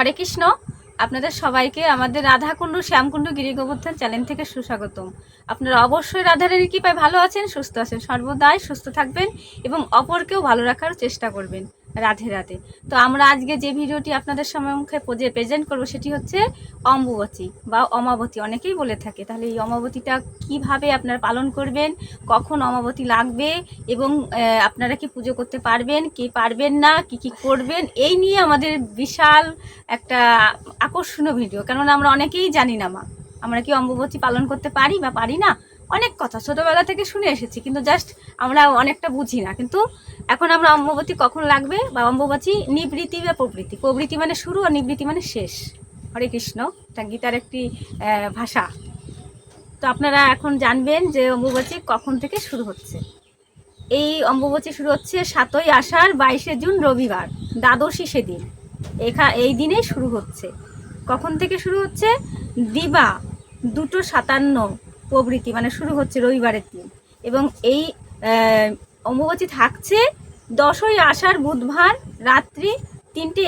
হরে কৃষ্ণ। আপনাদের সবাইকে আমাদের রাধাকুণ্ড, শ্যামকুণ্ড, গিরিগোবর্ধন চ্যানেল থেকে সুস্বাগতম। আপনারা অবশ্যই রাধারের কৃপায় ভালো আছেন, সুস্থ আছেন। সর্বদাই সুস্থ থাকবেন এবং অপরকেও ভালো রাখার চেষ্টা করবেন। রাধে রাধে। তো আমরা আজকে যে ভিডিওটি আপনাদের সম্মুখে প্রেজেন্ট করব সেটি হচ্ছে অম্বুবতী বা অমাবতী। অনেকেই বলে থাকে, তাহলে এই অমাবতীটা কীভাবে আপনারা পালন করবেন, কখন অমাবতী লাগবে এবং আপনারা কি পুজো করতে পারবেন, কি পারবেন না, কি কি করবেন, এই নিয়ে আমাদের বিশাল একটা আকর্ষণীয় ভিডিও। কেননা আমরা অনেকেই জানি না মা, আমরা কি অম্বুবতী পালন করতে পারি বা পারি না? অনেক কথা ছোটবেলা থেকে শুনে এসেছি, কিন্তু জাস্ট আমরা অনেকটা বুঝি না। কিন্তু এখন আমরা অম্বুবতী কখন লাগবে বা অম্বুবতী নিবৃত্তি বা প্রবৃত্তি? প্রবৃত্তি মানে শুরু আর নিবৃত্তি মানে শেষ। হরে কৃষ্ণ, এটা গীতার একটি ভাষা। তো আপনারা এখন জানবেন যে অম্বুবতী কখন থেকে শুরু হচ্ছে। এই অম্বুবতী শুরু হচ্ছে সাতই আষাঢ় বাইশে জুন রবিবার, দ্বাদশী সেদিন। এখা, এই দিনেই শুরু হচ্ছে। কখন থেকে শুরু হচ্ছে? দিবা, দুটো সাতান্ন প্রভৃতি মানে শুরু হচ্ছে রবিবারের দিন। এবং এই আহ, অম্বুবতী থাকছে দশই আষাঢ় বুধবার রাত্রি তিনটে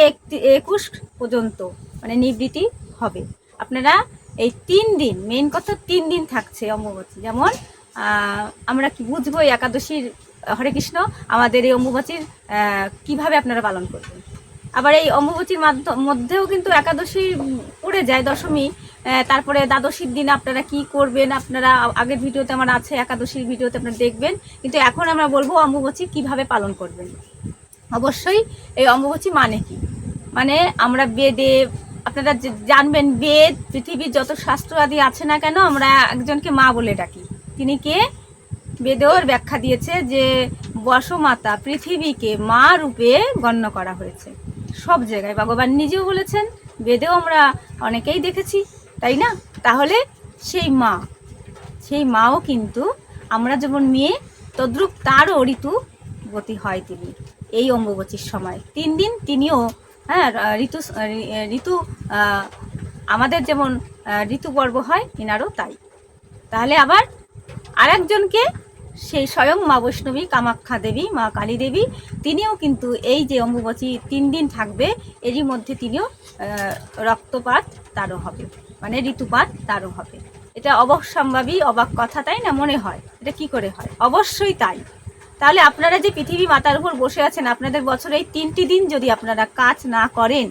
একুশ পর্যন্ত মানে নিবৃত্তি হবে। আপনারা এই তিন দিন মেন কথা তিন দিন থাকছে অম্বুবতী যেমন আমরা কি বুঝব একাদশীর হরে কৃষ্ণ আমাদের এই অম্বুবতীর আহ, কীভাবে আপনারা পালন করবেন? আবার এই অম্বুবতীর মাধ্য- মধ্যেও কিন্তু একাদশী পড়ে যায়, দশমী। তারপরে দ্বাদশীর দিন আপনারা কি করবেন, আপনারা আগের ভিডিওতে আমার আছে, একাদশীর ভিডিওতে আপনারা দেখবেন। কিন্তু এখন আমরা বলব অম্বুবতী কীভাবে পালন করবেন। অবশ্যই এই অম্বুবতী মানে কি? মানে আমরা বেদে, আপনারা জানবেন, বেদ, পৃথিবীর যত শাস্ত্র আদি আছে না কেন, আমরা একজনকে মা বলে ডাকি। তিনি কে? বেদেওর ব্যাখ্যা দিয়েছে যে বসমাতা পৃথিবীকে মা রূপে গণ্য করা হয়েছে। সব জায়গায়। ভগবান নিজেও বলেছেন বেদেও আমরা অনেকেই দেখেছি তাই না? তাহলে সেই মা সেই মাও কিন্তু আমরা যেমন মেয়ে তদ্রূপ তারও ঋতুবতী হয় তিনি এই অম্বুবতীর সময়। তিন দিন তিনিও হ্যাঁ ঋতু ঋতু আমাদের যেমন আহ, ঋতুপর্ব হয় এনারও তাই। তাহলে আবার আরেকজনকে সেই স্বয়ং মা বৈষ্ণবী, কামাখ্যা দেবী, মা কালী দেবী, তিনিও কিন্তু এই যে অম্বুবতী তিন দিন থাকবে, এরই মধ্যে তিনিও রক্তপাত তারও হবে মানে ঋতুপাত তারও হবে। এটা অবশ্যম্ভাবী অবাক কথা, তাই না? মনে হয়। এটা কি করে হয়? অবশ্যই তাই। তাহলে আপনারা যে পৃথিবী মাতার উপর বসে আছেন, আপনাদের বছরে এই তিনটি দিন যদি আপনারা কাজ না করেন,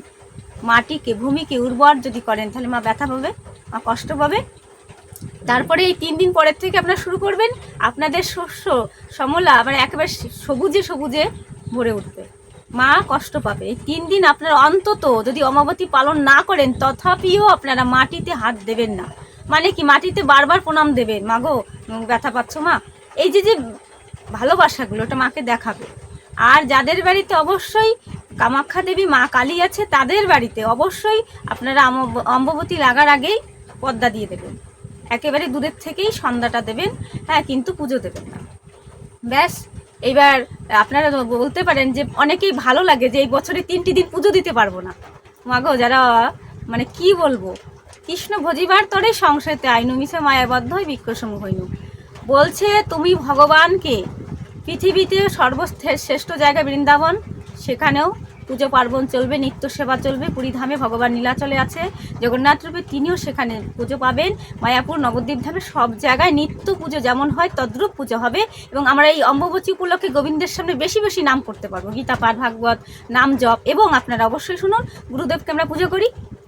মাটিকে, ভূমিকে উর্বর যদি করেন, তাহলে মা ব্যথা পাবে? মা কষ্ট পাবে? তারপরে এই তিন দিন পরের থেকে আপনারা শুরু করবেন আপনাদের শস্য সমলা মানে একেবারে সবুজে সবুজে ভরে উঠবে। মা কষ্ট পাবে। এই তিন দিন আপনারা অন্তত যদি অমাবতী পালন না করেন, তথাপিও আপনারা মাটিতে হাত দেবেন না। মানে কি, মাটিতে বারবার প্রণাম দেবেন। মা গো ব্যথা পাচ্ছ মা? এই যে যে ভালোবাসাগুলো, ওটা মাকে দেখাবে। আর যাদের বাড়িতে অবশ্যই কামাখ্যা দেবী মা কালী আছে, তাদের বাড়িতে অবশ্যই আপনারা অম্ব- অম্বুবতী লাগার আগেই পদ্মা দিয়ে দেবেন। একেবারে দূরের থেকেই সন্ধ্যাটা দেবেন হ্যাঁ কিন্তু পুজো দেবেন না। ব্যাস এইবার আপনারা বলতে পারেন যে অনেকেই ভালো লাগে যে এই বছরে তিনটি দিন পুজো দিতে পারব না। মাগো যারা মানে কি বলব? কৃষ্ণ ভজিবার তরে সংসারতে আইনু মিশে মায়াবদ্ধ বিক্ষসমূহ হইনু বলছে, তুমি ভগবানকে পৃথিবীতে সর্বশ্রেষ্ঠ জায়গা বৃন্দাবন, সেখানেও পুজো পার্বণ চলবে, নিত্য সেবা চলবে, পুরীধামে ভগবান নীলাচলে আছে, জগন্নাথ রূপে তিনিও সেখানে পুজো পাবেন। মায়াপুর, নবদ্বীপ ধামে সব জায়গায় নিত্য পুজো যেমন হয় তদ্রূপ পুজো হবে এবং আমরা এই অম্বুবচী উপলক্ষে গোবিন্দের সামনে বেশি বেশি নাম করতে পারব। গীতা, পাঠ, ভাগবত, নাম, জপ এবং আপনারা অবশ্যই শুনুন, গুরুদেবকে আমরা পুজো করি,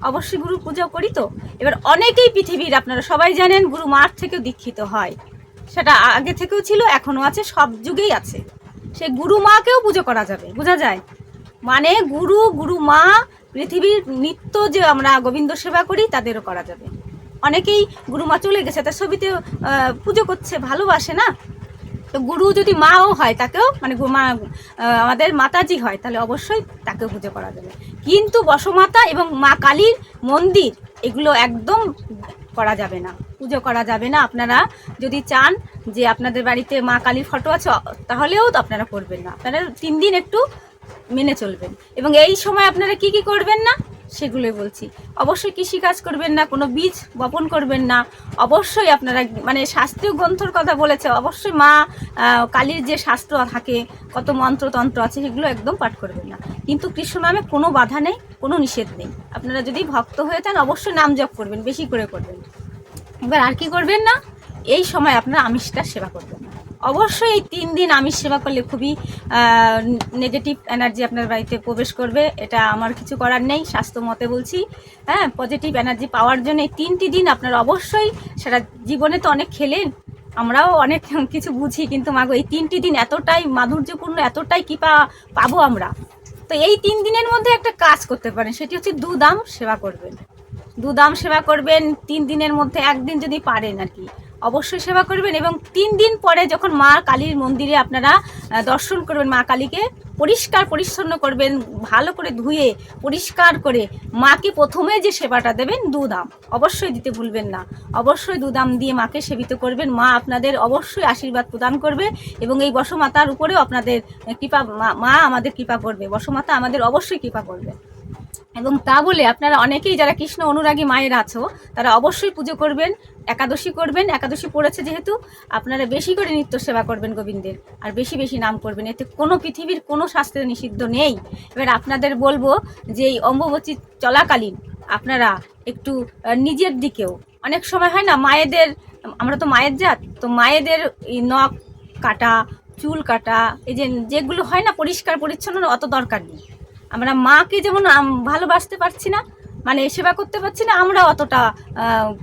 অবশ্যই গুরু পুজো করি তো। এবার অনেকেই পৃথিবীর, আপনারা সবাই জানেন গুরু মার থেকেও দীক্ষিত হয়। সেটা আগে থেকেও ছিল, এখনও আছে, সব যুগেই আছে। সেই গুরু মাকেও পুজো করা যাবে, বোঝা যায়? মানে গুরু গুরু মা, পৃথিবীর নিত্য যে আমরা গোবিন্দ সেবা করি, তাদেরও করা যাবে। অনেকেই গুরু মা চলে গেছে, তার ছবিতে পুজো করছে, ভালোবাসে না? তো গুরু যদি মাও হয়, তাকেও মানে মা আমাদের মাতাজি হয়, তাহলে অবশ্যই তাকেও পুজো করা যাবে। কিন্তু বসমাতা এবং মা কালীর মন্দির, এগুলো একদম করা যাবে না। পুজো করা যাবে না। আপনারা যদি চান যে আপনাদের বাড়িতে মা কালীর ফটো আছে, তাহলেও তো আপনারা করবেন না। আপনারা তিন দিন একটু মেনে চলবেন। এবং এই সময় আপনারা কি কি করবেন না, সেগুলোই বলছি। অবশ্যই কৃষিকাজ করবেন না, কোনো বীজ বপন করবেন না। অবশ্যই আপনারা মানে শাস্ত্রীয় গ্রন্থর কথা বলেছে, অবশ্যই মা কালীর যে শাস্ত্র থাকে, কত মন্ত্রতন্ত্র আছে, সেগুলো একদম পাঠ করবেন না। কিন্তু কৃষ্ণ নামে কোনো বাধা নেই, কোনো নিষেধ নেই। আপনারা যদি ভক্ত হয়ে থাকেন অবশ্যই নাম জপ করবেন, বেশি করে করবেন। এবার আর কি করবেন না, এই সময় আপনারা আমিষটা সেবা করবেন না। অবশ্যই এই তিন দিন আমিষ সেবা করলে খুবই নেগেটিভ এনার্জি আপনার বাড়িতে প্রবেশ করবে। এটা আমার কিছু করার নেই, স্বাস্থ্য মতে বলছি। হ্যাঁ পজিটিভ এনার্জি পাওয়ার জন্য এই তিনটি দিন আপনার অবশ্যই সেটা জীবনে তো অনেক খেলেন, আমরাও অনেক কিছু বুঝি, কিন্তু মাগো এই তিনটি দিন এতটাই মাধুর্যপূর্ণ, এতটাই কি পা পাবো আমরা। তো এই তিন দিনের মধ্যে একটা কাজ করতে পারেন, সেটি হচ্ছে দুদাম সেবা করবেন। দুদাম সেবা করবেন, তিন দিনের মধ্যে একদিন যদি পারেন আর কি। অবশ্যই সেবা করবেন এবং তিন দিন পরে যখন মা কালীর মন্দিরে আপনারা দর্শন করবেন, মা কালীকে পরিষ্কার পরিচ্ছন্ন করবেন, ভালো করে ধুয়ে পরিষ্কার করে মাকে প্রথমে যে সেবাটা দেবেন দুদাম অবশ্যই দিতে ভুলবেন না। অবশ্যই দুদাম দিয়ে মাকে সেবিত করবেন। মা আপনাদের অবশ্যই আশীর্বাদ প্রদান করবে এবং এই বসমাতার উপরেও আপনাদের কৃপা মা- আমাদের কৃপা করবে। বসমাতা আমাদের অবশ্যই কৃপা করবে। এবং তা বলে আপনারা অনেকেই যারা কৃষ্ণ অনুরাগী মায়ের আছো, তারা অবশ্যই পুজো করবেন, একাদশী করবেন। একাদশী পড়েছে যেহেতু, আপনারা বেশি করে নিত্য সেবা করবেন গোবিন্দের, আর বেশি বেশি নাম করবেন। এতে কোনো পৃথিবীর কোনো শাস্ত্রে নিষিদ্ধ নেই। এবার আপনাদের বলব যে এই অম্বুবচী চলাকালীন আপনারা একটু নিজের দিকেও। অনেক সময় হয় না, মায়েদের, আমরা তো মায়ের জাত, তো মায়েদের এই নখ কাটা, চুল কাটা, এই যেগুলো হয় না, পরিষ্কার, পরিচ্ছন্ন, অত দরকার নেই। আমরা মাকে যেমন ভালোবাসতে পারছি না মানে সেবা করতে পারছি না আমরা অতটা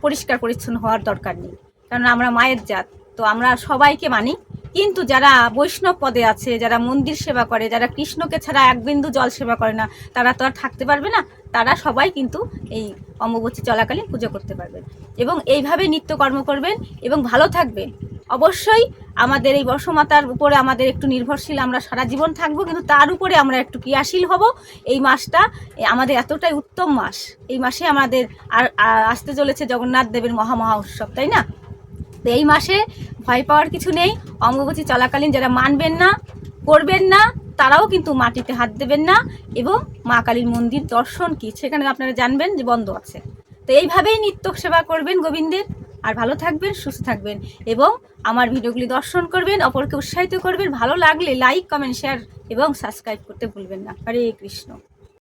পরিষ্কার পরিচ্ছন্ন হওয়ার দরকার নেই। কারণ আমরা মায়ের জাত, তো আমরা সবাইকে মানি। কিন্তু যারা বৈষ্ণব পদে আছে, যারা মন্দির সেবা করে, যারা কৃষ্ণকে ছাড়া এক বিন্দু জল সেবা করে না, তারা তো আর থাকতে পারবে না, তারা সবাই কিন্তু এই অম্বুবচী চলাকালীন পুজো করতে পারবেন। এবং এইভাবে নিত্যকর্ম করবেন এবং ভালো থাকবেন। অবশ্যই আমাদের এই বর্ষমাতার উপরে আমাদের একটু নির্ভরশীল, আমরা সারা জীবন থাকব, কিন্তু তার উপরে আমরা একটু ক্রিয়াশীল হব। এই মাসটা আমাদের এতটাই উত্তম মাস। এই মাসে আমাদের আর আসতে চলেছে জগন্নাথ দেবের মহা মহা উৎসব, তাই না? তো এই মাসে ভয় পাওয়ার কিছু নেই। অম্বুবচী চলাকালীন যারা মানবেন না, করবেন না, তারাও কিন্তু মাটিতে হাত দেবেন না এবং মা কালীর মন্দির দর্শন কি? সেখানে আপনারা জানবেন যে বন্ধ আছে। তো এইভাবেই নিত্য সেবা করবেন গোবিন্দের। আর ভালো থাকবেন, সুস্থ থাকবেন এবং আমার ভিডিওগুলি দর্শন করবেন, অপরকে উৎসাহিত করবেন। ভালো লাগলে লাইক কমেন্ট শেয়ার এবং সাবস্ক্রাইব করতে ভুলবেন না। হরে কৃষ্ণ।